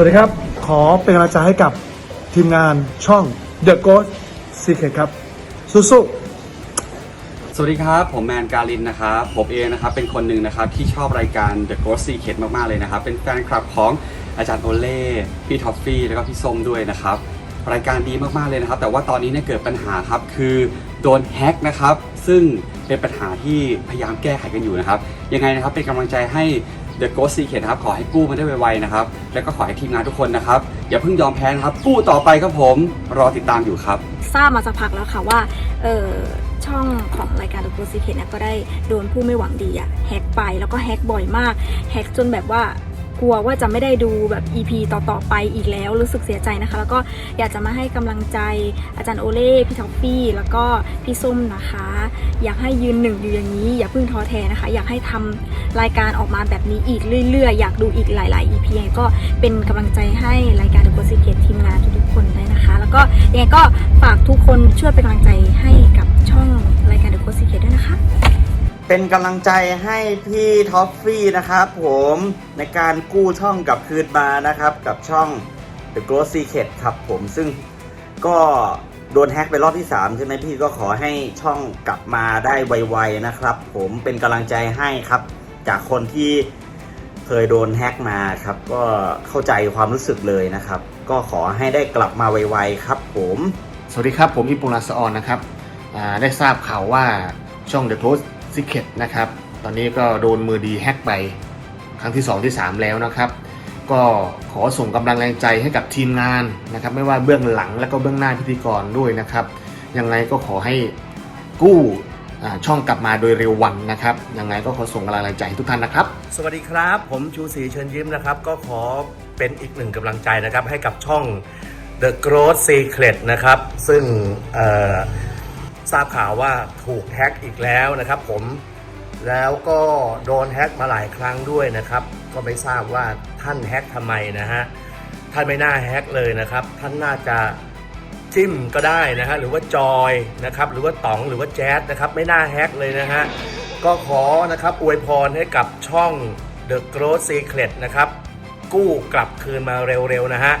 สวัสดีครับ ขอเป็นกำลังใจให้กับทีมงานช่อง The Ghost Secret ครับสู้ๆสวัสดีครับ ผมแมนการินนะครับผมเองนะครับเป็นคนหนึ่งนะครับที่ชอบรายการ The Ghost Secret มาก ๆ เลยนะครับ เป็นแฟนคลับของอาจารย์โอเล่พี่ท็อฟฟี่แล้วก็พี่ส้มด้วยนะครับ รายการดีมาก ๆ เลยนะครับ แต่ว่าตอนนี้เนี่ยเกิดปัญหาครับ คือโดนแฮ็กนะครับ ซึ่งเป็นปัญหาที่พยายามแก้ไขกันอยู่นะครับ ยังไงนะครับเป็นกำลังใจให้ The Ghost Secret นะครับขอให้กู้มาได้ไวๆนะครับ แล้วก็ขอให้ทีมงานทุกคนนะครับ อย่าเพิ่งยอมแพ้นะครับ กู้ต่อไปครับผมรอติดตามอยู่ครับ ทราบมาสักพักแล้วค่ะว่าเออช่องของรายการ The Ghost Secret เนี่ยก็ได้โดนผู้ไม่หวังดีอะแฮกไปแล้วก็แฮกบ่อยมากแฮกจนแบบว่า กลัวว่าจะไม่ได้ดูแบบ EP ต่อๆไปอีกแล้วรู้สึกเสียใจนะคะ แล้วก็อยากจะมาให้กำลังใจอาจารย์โอเล่พี่ท็อฟฟี่ แล้วก็พี่ส้มนะคะ อยากให้ยืนหนึ่งอยู่อย่างนี้ อย่าเพิ่งท้อแท้นะคะ อยากให้ทำรายการออกมาแบบนี้อีกเรื่อยๆ อยากดูอีกหลาย ๆ EP ยังก็เป็นกำลังใจให้รายการ The Ghost Secret ทีมงานทุกๆคนด้วยนะคะ แล้วก็ยังไงก็ฝากทุกคนช่วยเป็นกำลังใจให้ เป็นกำลังใจให้พี่ท็อฟฟี่นะครับผมในการกู้ช่องกลับคืนมานะครับ กับช่อง The Ghost Secret ครับผมซึ่งก็โดนแฮ็กไปรอบที่ 3 ใช่ไหมพี่ก็ขอให้ช่องกลับมาได้ไวๆนะครับ ผมเป็นกำลังใจให้ครับ จากคนที่เคยโดนแฮ็กมาครับ ก็เข้าใจความรู้สึกเลยนะครับ ก็ขอให้ได้กลับมาไวๆครับ ผม สวัสดีครับผมอิปุนาสออนนะครับอ่าได้ทราบข่าวว่าช่อง The Close Secret นะครับ ตอนนี้ก็โดนมือดีแฮกไปครั้งที่ 2 ที่ 3 แล้วนะครับ ก็ขอส่งกำลังแรงใจให้กับทีมงานนะครับ ไม่ว่าเบื้องหลังและก็เบื้องหน้าพิธีกรด้วยนะครับ ยังไงก็ขอให้กู้ช่องกลับมาโดยเร็ววันนะครับ ยังไงก็ขอส่งกำลังแรงใจให้ทุกท่านนะครับ สวัสดีครับ ผมชูศรีเชิญยิ้มนะครับ ก็ขอเป็นอีกหนึ่งกำลังใจนะครับ ให้กับช่อง The Growth Secret นะครับ ซึ่งเอ่อ ทราบข่าวว่าถูกแฮ็กอีกแล้วนะครับผมแล้วก็โดนแฮ็กมาหลายครั้งด้วยนะครับ ก็ไม่ทราบว่าท่านแฮ็กทำไมนะฮะท่านไม่น่าแฮ็กเลยนะครับ ท่านน่าจะจิ้มก็ได้นะฮะหรือว่าจอยนะครับหรือว่าต๋องหรือว่าแจ๊สนะครับไม่น่าแฮกเลยนะฮะก็ขอนะครับอวยพรให้กับช่อง The Growth Secret นะครับ กู้กลับคืนมาเร็วๆนะฮะ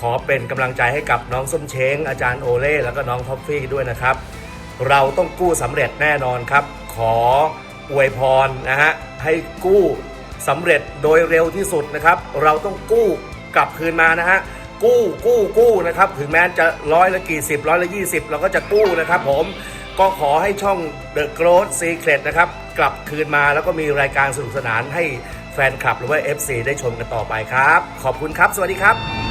ขอเป็นกำลังใจให้กับน้องส้มเช้งอาจารย์โอเล่แล้วก็น้องท็อฟฟี่ด้วยนะครับ เราต้องกู้สำเร็จแน่นอนครับ ขออวยพรนะฮะให้กู้สำเร็จโดยเร็วที่สุดนะครับ เราต้องกู้กลับคืนมานะฮะกู้กู้กู้นะครับ ถึงแม้จะร้อยละกี่สิบร้อยละยี่สิบเราก็จะกู้นะครับผมก็ขอให้ช่อง The Growth Secret นะครับ กลับคืนมาแล้วก็มีรายการสนุกสนานให้แฟนคลับหรือว่า FC ได้ชมกันต่อไปครับ ขอบคุณครับ สวัสดีครับ